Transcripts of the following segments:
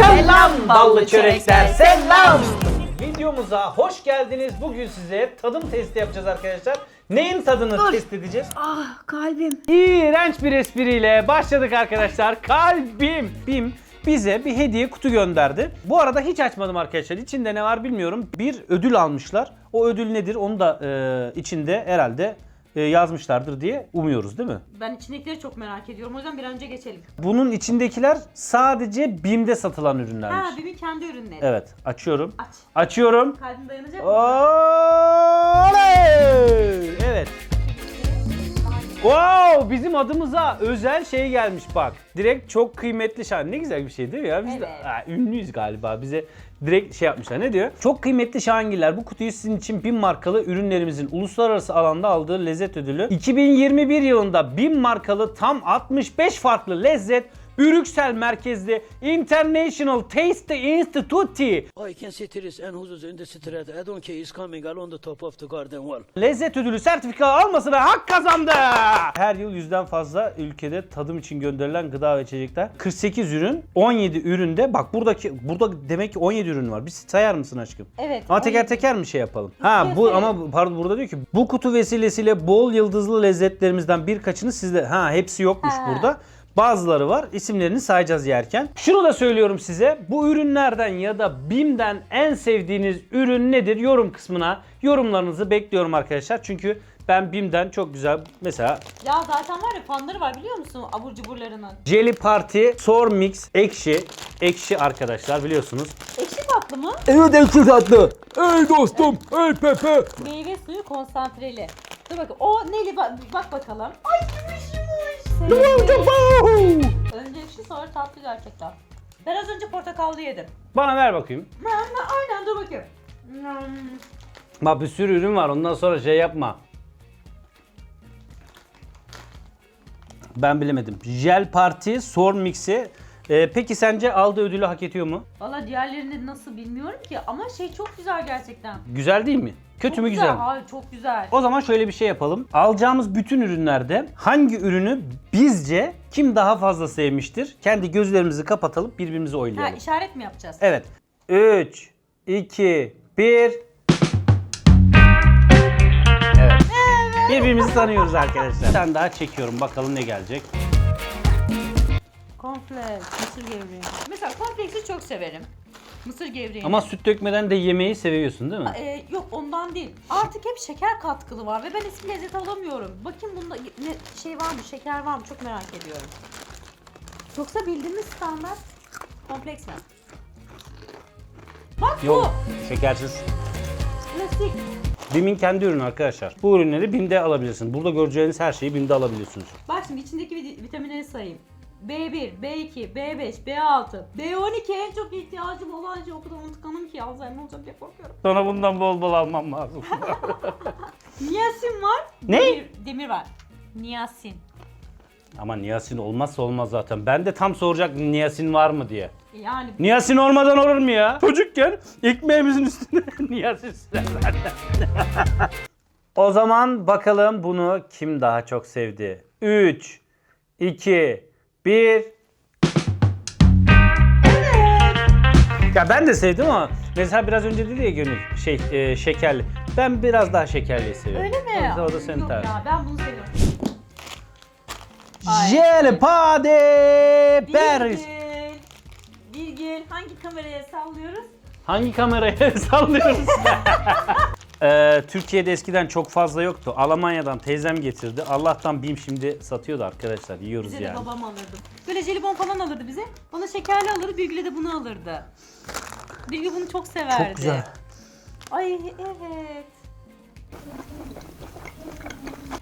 Selam ballı çörekler, selam. Videomuza hoş geldiniz. Bugün size tadım testi yapacağız arkadaşlar. Neyin tadını test edeceğiz? Ah kalbim. İğrenç bir espriyle başladık arkadaşlar. Kalbim. Bim bize bir hediye kutu gönderdi. Bu arada hiç açmadım arkadaşlar. İçinde ne var bilmiyorum. Bir ödül almışlar. O ödül nedir onu da e, içinde herhalde yazmışlardır diye umuyoruz değil mi? Ben içindekileri çok merak ediyorum. O yüzden bir an önce geçelim. Bunun içindekiler sadece BİM'de satılan ürünlermiş. Ha Bim'in kendi ürünleri. Evet açıyorum. Aç. Açıyorum. Kalbim dayanacak mı? Oley! Evet. Wow! Bizim adımıza özel şey gelmiş bak. Direkt çok kıymetli şahan. Ne güzel bir şey değil mi ya? Biz de Evet. ha, ünlüyüz galiba. Bize direkt şey yapmışlar. Ne diyor? Çok kıymetli şahangiller. Bu kutuyu sizin için BİM markalı ürünlerimizin uluslararası alanda aldığı lezzet ödülü. 2021 yılında BİM markalı tam 65 farklı lezzet Brüksel merkezli International Taste Institute I can see trees and who's in the street. I don't care. He's coming along the top of the garden wall. lezzet ödülü sertifika almasına hak kazandı. Her yıl yüzden fazla ülkede tadım için gönderilen gıda ve içecekler. 48 ürün, 17 üründe bak buradaki burada demek ki 17 ürün var. Bir sayar mısın aşkım? Evet. Ama teker 17. teker mi şey yapalım? Ha bu ama pardon burada diyor ki bu kutu vesilesiyle bol yıldızlı lezzetlerimizden birkaçını sizde ha hepsi yokmuş Ha. burada. Bazıları var. İsimlerini sayacağız yerken. Şunu da söylüyorum size. Bu ürünlerden ya da BİM'den en sevdiğiniz ürün nedir? Yorum kısmına yorumlarınızı bekliyorum arkadaşlar. Çünkü ben BİM'den çok güzel mesela Ya zaten var ya fanları var biliyor musun abur cuburlarının? Jelly Party Sour Mix ekşi. Ekşi arkadaşlar biliyorsunuz. Ekşi tatlı mı? Evet ekşi tatlı. Ey dostum. Ey Pepe. Meyve suyu konsantreli. Dur bakayım. O neli bak, bak bakalım. Ay. Önce ekşi sonra tatlı gerçekten. Ben az önce portakallı yedim. Bana ver bakayım. Aynen dur bakayım. Hmm. Bak bir sürü ürün var ondan sonra şey yapma. Ben bilemedim. Jel Party Sour Mix'i. Ee, peki sence aldığı ödülü hak ediyor mu? Valla diğerlerini nasıl bilmiyorum ki ama şey çok güzel gerçekten. Güzel değil mi? Kötü Çok mü güzel mi? Hayır çok güzel. O zaman şöyle bir şey yapalım. Alacağımız bütün ürünlerde hangi ürünü bizce kim daha fazla sevmiştir? Kendi gözlerimizi kapatalım, birbirimizi Ha oylayalım. işaret mi yapacağız? Evet. 3, 2, 1. Evet. Birbirimizi tanıyoruz arkadaşlar. Bir tane daha çekiyorum. Bakalım ne gelecek. Cornflakes, mısır gevreği. Mesela cornflakes'i çok severim. Mısır gevreğini. Ama süt dökmeden de yemeği seviyorsun değil mi? Ee, yok ondan değil. Artık hep şeker katkılı var ve ben hiçbir lezzet alamıyorum. Bakayım bunda ne şey var mı, şeker var mı çok merak ediyorum. Yoksa bildiğimiz standart kompleks mi? Bak Yok. Şekersiz. bu klasik. BİM'in kendi ürünü arkadaşlar. Bu ürünleri BİM'de alabilirsiniz. Burada göreceğiniz her şeyi BİM'de alabiliyorsunuz. Bak şimdi içindeki vit- vitaminleri sayayım. B1, B2, B5, B6, B12 en çok ihtiyacım olan şey o kadar unutkanım ki Alzheimer olacak diye korkuyorum. Sonra bundan bol bol almam lazım. Niyasin var. Ne? Demir, demir var. Niyasin. Ama niyasin olmazsa olmaz zaten. Ben de tam soracak niyasin var mı diye. Yani Niyasin olmadan olur mu ya? Çocukken ekmeğimizin üstüne niyasin sürerler. o zaman bakalım bunu kim daha çok sevdi? 3, 2, 1. Ya ben de sevdim ama mesela biraz önce dedi ya Gönül şey e, şekerli. Ben biraz daha şekerliyi seviyorum. öyle mi? O o da senin Yok tarzın. ya ben bunu seviyorum. Ay. Jelipade Paris. Virgül. Virgül. Hangi kameraya sallıyoruz? Hangi kameraya sallıyoruz? Ee, Türkiye'de eskiden çok fazla yoktu. Almanya'dan teyzem getirdi. Allah'tan BİM şimdi satıyordu arkadaşlar. Yiyoruz Bize yani. de babam alırdı. Böyle jelibon falan alırdı bize. Bana şekerli alırdı, Birgül'e de bunu alırdı. Birgül bunu çok severdi. Çok güzel. Ay evet.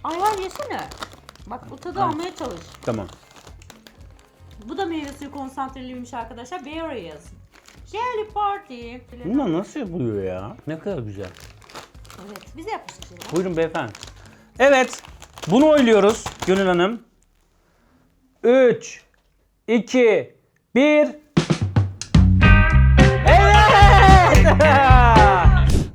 Ay var yesene. Bak bu tadı Ay. almaya çalış. Tamam. Bu da meyve suyu konsantreliymiş arkadaşlar. Berries. Jelly Party. Bunlar nasıl yapılıyor ya? Ne kadar güzel. Evet bize yapmıştık şeyler. Buyurun beyefendi. Evet. Bunu oyluyoruz Gönül Hanım. 3, 2, 1. Evet!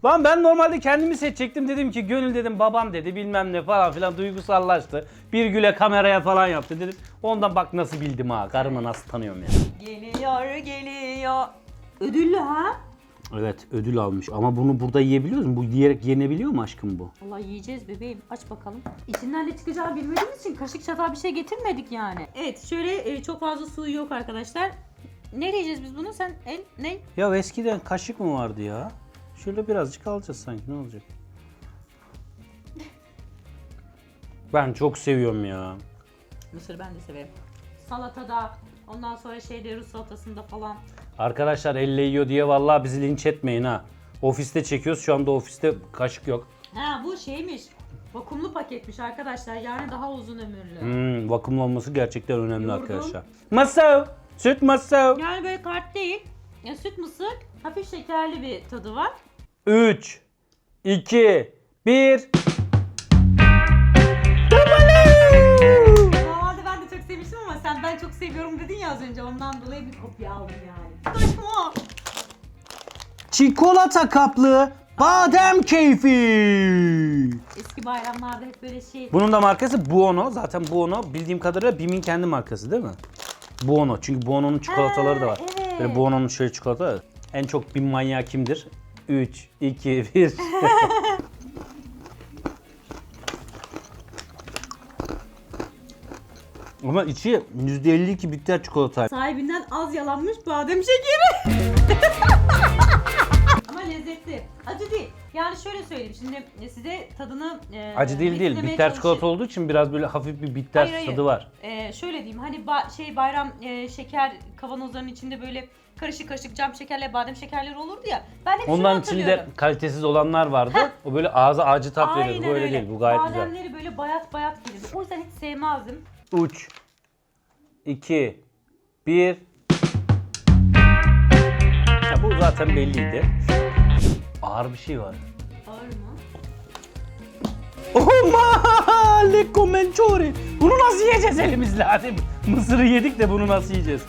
Lan ben normalde kendimi seçecektim. Dedim ki Gönül dedim babam dedi bilmem ne falan filan duygusallaştı. Bir güle kameraya falan yaptı dedim. Ondan bak nasıl bildim ha. Karımı nasıl tanıyorum ya. Geliyor geliyor. Ödüllü ha? Evet ödül almış ama bunu burada yiyebiliyoruz mu? Bu yiyerek yenebiliyor mu aşkım bu? Allah yiyeceğiz bebeğim. Aç bakalım. İçinden ne çıkacağı bilmediğimiz için kaşık çatal bir şey getirmedik yani. Evet şöyle e, çok fazla suyu yok arkadaşlar. Ne yiyeceğiz biz bunu? Sen el ne? Ya eskiden kaşık mı vardı ya? Şöyle birazcık alacağız sanki ne olacak? Ben çok seviyorum ya. Mısır ben de severim. Salatada, ondan sonra şeyde Rus salatasında falan. Arkadaşlar elle yiyor diye vallahi bizi linç etmeyin ha. Ofiste çekiyoruz şu anda ofiste kaşık yok. Ha bu şeymiş. Vakumlu paketmiş arkadaşlar. Yani daha uzun ömürlü. Hmm, vakumlu olması gerçekten önemli Yoğurdum. arkadaşlar. Masa, süt masa. Yani böyle kart değil. Ya süt mısır, hafif şekerli bir tadı var. 3, 2, 1. sen ben çok seviyorum dedin ya az önce ondan dolayı bir kopya aldım yani. Saçma. Çikolata kaplı badem keyfi. Eski bayramlarda hep böyle şey Bunun da markası Buono. Zaten Buono bildiğim kadarıyla BİM'in kendi markası değil mi? Buono. Çünkü Buono'nun çikolataları da var. Ha, evet. Böyle Buono'nun şöyle çikolata. En çok BİM manyağı kimdir? 3, 2, 1. Ama içi %52 bitter çikolata. sahibinden az yalanmış badem şekeri. ama lezzetli. Acı değil. Yani şöyle söyleyeyim şimdi size tadını e, Acı değil değil. Bitter çalışayım. çikolata olduğu için biraz böyle hafif bir bitter Hayır, hayır. tadı var. Ee, şöyle diyeyim hani ba- şey bayram e, şeker kavanozlarının içinde böyle karışık karışık cam şekerle badem şekerleri olurdu ya. Ben hep Onların içinde kalitesiz olanlar vardı. O böyle ağza acı tat veriyordu. Bu öyle öyle. değil. Bu gayet güzel. Bademleri böyle bayat bayat gelirdi. O yüzden hiç sevmezdim. 3 2 1 Ya bu zaten belliydi. Ağır bir şey var. Ağır mı? Oh ma le comenciore. Bunu nasıl yiyeceğiz elimizle? Hadi mısırı yedik de bunu nasıl yiyeceğiz?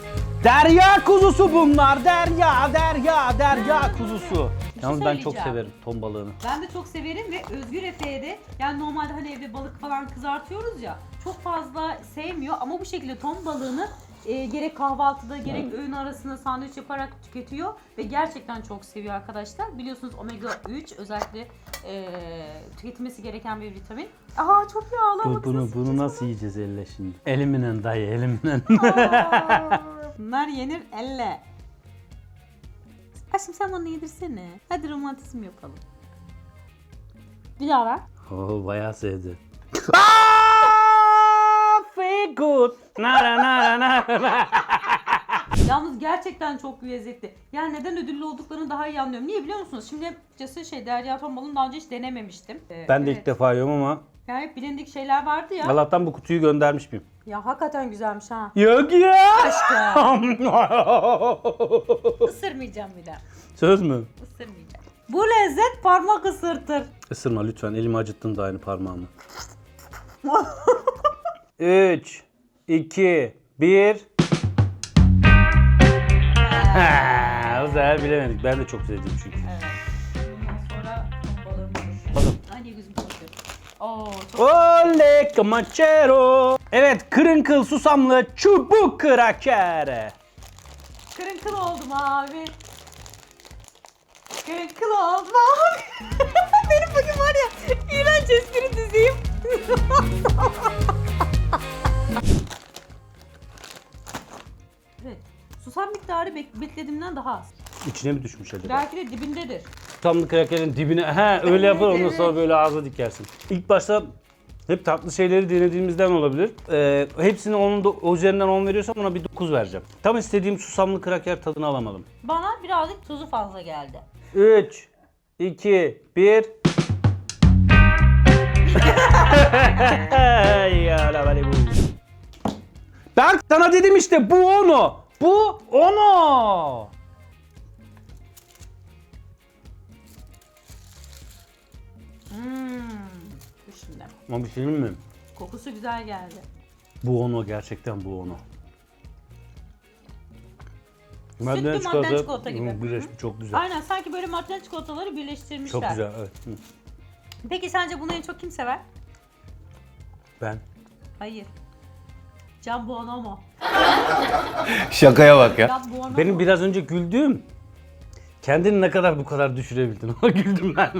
Derya kuzusu bunlar. Derya, derya, derya kuzusu. Yalnız ben çok söyleyeceğim. severim ton balığını. Ben de çok severim ve Özgür Efe'ye de yani normalde hani evde balık falan kızartıyoruz ya çok fazla sevmiyor ama bu şekilde ton balığını e, gerek kahvaltıda gerek öğün arasında sandviç yaparak tüketiyor ve gerçekten çok seviyor arkadaşlar. Biliyorsunuz omega 3 özellikle e, tüketilmesi gereken bir vitamin. Aa çok yağlı Bu, bunu bunu nasıl yiyeceğiz elle şimdi? Elimle dayı elimle. Bunlar yenir elle. Aşkım sen bana yedirsene. Hadi romantizm yapalım. Bir daha ver. Oo bayağı sevdi. Feel good. Nara nara nara. Yalnız gerçekten çok lezzetli. Yani neden ödüllü olduklarını daha iyi anlıyorum. Niye biliyor musunuz? Şimdi açıkçası şey Derya ton balığını daha önce hiç denememiştim. Ee, Ben de evet. ilk defa yiyorum ama Yani hep bilindik şeyler vardı ya. Allah'tan bu kutuyu göndermiş miyim? Ya hakikaten güzelmiş ha. Yok ya. Aşkım. Isırmayacağım bir daha. Söz mü? Isırmayacağım. Bu lezzet parmak ısırtır. Isırma lütfen. Elimi acıttın da aynı parmağımı. 3 2 1 Bu sefer bilemedik. Ben de çok sevdim çünkü. Evet. Bundan sonra balığım olur. Bakalım. Oo çok Oley camachero. Evet kırınkıl susamlı çubuk kraker. Kırınkıl oldum abi. Kırınkıl oldum abi. Benim bugün var ya iğrenç espri diziyim. evet. Susam miktarı bek- beklediğimden daha az. İçine mi düşmüş acaba? Belki de dibindedir. Tutamlı krakerin dibine he öyle yapar ondan sonra böyle ağza dikersin. İlk başta hep tatlı şeyleri denediğimizden olabilir. Ee, hepsini onun da, üzerinden 10 veriyorsam ona bir 9 vereceğim. Tam istediğim susamlı kraker tadını alamadım. Bana birazcık tuzu fazla geldi. 3 2 1 Ya la vale bu. Ben sana dedim işte bu onu. Bu onu. Hmm. Dur şimdi. Ama bir şey mi? Kokusu güzel geldi. Bu onu gerçekten bu onu. Sütlü madden çikolata gibi. Birleşmiş çok güzel. Aynen sanki böyle madden çikolataları birleştirmişler. Çok güzel evet. Hı. Peki sence bunu en çok kim sever? Ben. Hayır. Can Bonomo. Şakaya bak ya. Can Bonomo. Benim biraz önce güldüğüm kendini ne kadar bu kadar düşürebildin? Ona güldüm ben.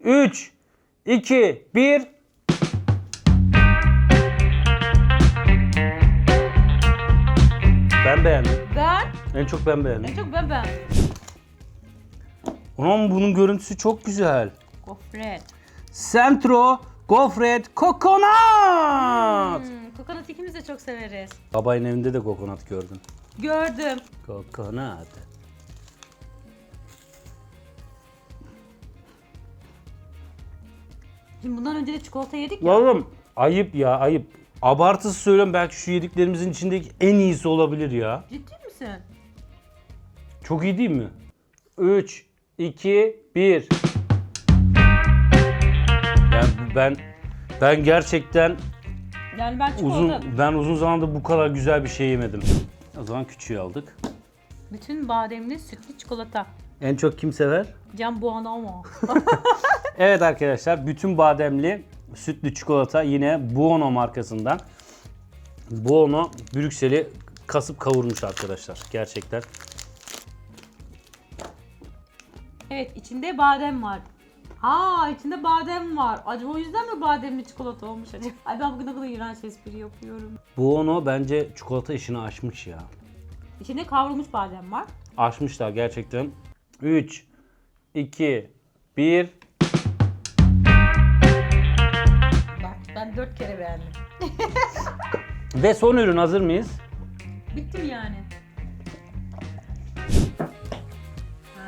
3 2 1 Ben beğendim. Ben, En çok ben en beğendim. çok ben ben. Ulan bunun görüntüsü çok güzel. Gofret. Centro Gofret Coconut. Hmm, kokonat ikimiz de çok severiz. Babayın evinde de kokonat gördüm. Gördüm. Kokonat. Şimdi bundan önce de çikolata yedik ya. Oğlum ayıp ya ayıp. Abartısız söylüyorum belki şu yediklerimizin içindeki en iyisi olabilir ya. Ciddi misin? Çok iyi değil mi? 3, 2, 1. Yani ben ben gerçekten Yani ben çikolata, uzun ben uzun zamandır bu kadar güzel bir şey yemedim. O zaman küçüğü aldık. bütün bademli sütlü çikolata. En çok kim sever? Can Bonomo. Evet arkadaşlar bütün bademli sütlü çikolata yine Buono markasından. Buono Brüksel'i kasıp kavurmuş arkadaşlar gerçekten. evet içinde badem var. Ha içinde badem var. Acaba o yüzden mi bademli çikolata olmuş acaba? Ay ben bugün ne kadar iğrenç espri yapıyorum. Buono bence çikolata işini aşmış ya. İçinde kavrulmuş badem var. Aşmışlar gerçekten. 3, 2, 1. Bak ben dört kere beğendim. Ve son ürün hazır mıyız? Bittim yani.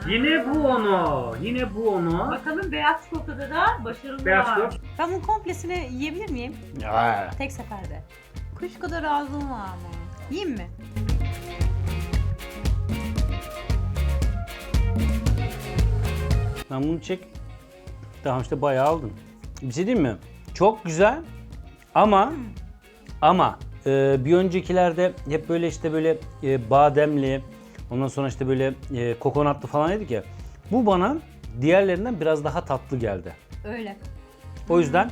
Yine Buono. Yine Buono. Bakalım beyaz çikolatada da başarılı Beyaz var. çikolata. Ben bunun komplesini yiyebilir miyim? Ya. Tek seferde. Kuş kadar ağzım var ama. Yiyeyim mi? Ben bunu çek. Tamam işte bayağı aldın. Bir şey diyeyim mi? Çok güzel ama ama e, bir öncekilerde hep böyle işte böyle e, bademli ondan sonra işte böyle e, kokonatlı falan yedik ya. Bu bana diğerlerinden biraz daha tatlı geldi. Öyle. O yüzden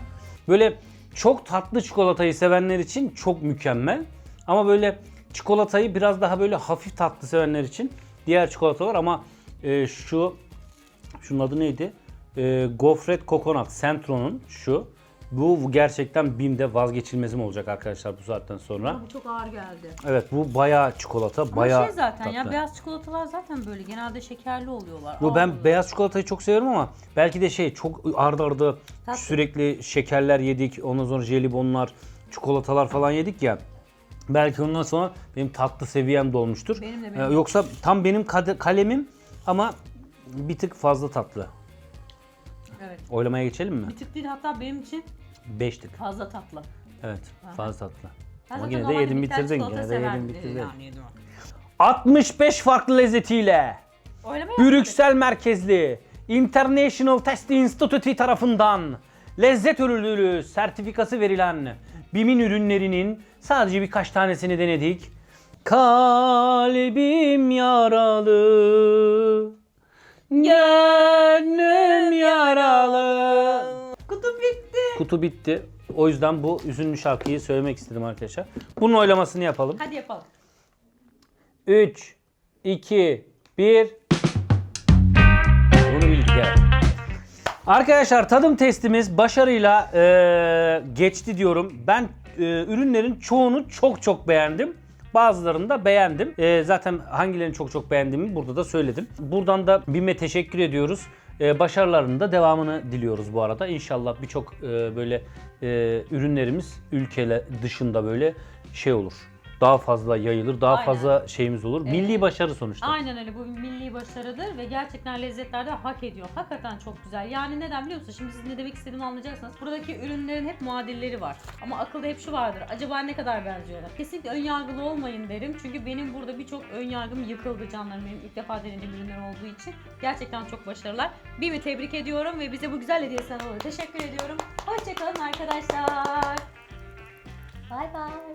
böyle çok tatlı çikolatayı sevenler için çok mükemmel. Ama böyle çikolatayı biraz daha böyle hafif tatlı sevenler için diğer çikolatalar ama e, şu şunun adı neydi? E, Gofret Coconut Centro'nun şu. Bu gerçekten BİM'de vazgeçilmezim olacak arkadaşlar bu saatten sonra. Ama bu çok ağır geldi. Evet bu bayağı çikolata, Ama bayağı şey zaten tatlı. ya beyaz çikolatalar zaten böyle genelde şekerli oluyorlar. Yo, ağır ben oluyorlar. beyaz çikolatayı çok seviyorum ama belki de şey çok arda arda Tatlı. sürekli şekerler yedik. Ondan sonra jelibonlar, çikolatalar falan yedik ya. Belki ondan sonra benim tatlı seviyem dolmuştur. Benim de, Ee, benim de. yoksa tam benim kade- kalemim ama bir tık fazla tatlı. Evet. Oylamaya geçelim mi? Bir tık değil hatta benim için 5 tık. fazla tatlı. Evet, fazla tatlı. Ben Ama yine de yedim bitirdin. Yine de yedim bitirdin. Yani yedim. 65 farklı lezzetiyle Oylama Brüksel merkezli International Test Institute tarafından lezzet ödülü sertifikası verilen BİM'in ürünlerinin sadece birkaç tanesini denedik. Kalbim yaralı, gönlüm yaralı. Kutu bitti. Kutu bitti. O yüzden bu üzünlü şarkıyı söylemek istedim arkadaşlar. Bunun oylamasını yapalım. Hadi yapalım. 3, 2, 1. Bunu bildik evet. Arkadaşlar tadım testimiz başarıyla eee, geçti diyorum. Ben eee, ürünlerin çoğunu çok çok beğendim. Bazılarını da beğendim. Eee, zaten hangilerini çok çok beğendiğimi burada da söyledim. Buradan da BİM'e teşekkür ediyoruz. Eee, başarılarının da devamını diliyoruz bu arada. İnşallah birçok eee, böyle eee, ürünlerimiz ülke dışında böyle şey olur. Daha fazla yayılır, daha Aynen. fazla şeyimiz olur. Milli Evet. başarı sonuçta. Aynen öyle bu bir milli başarıdır ve gerçekten lezzetler de hak ediyor. Hakikaten çok güzel. Yani neden biliyor musun? Şimdi siz ne demek istediğimi anlayacaksınız. Buradaki ürünlerin hep muadilleri var. Ama akılda hep şu vardır. Acaba ne kadar benziyorlar? Kesinlikle ön yargılı olmayın derim. Çünkü benim burada birçok ön yargım yıkıldı canlarım. Benim ilk defa denediğim ürünler olduğu için. Gerçekten çok başarılar. BİM'i tebrik ediyorum ve bize bu güzel hediyesinden dolayı teşekkür ediyorum. Hoşçakalın arkadaşlar. Bay bay.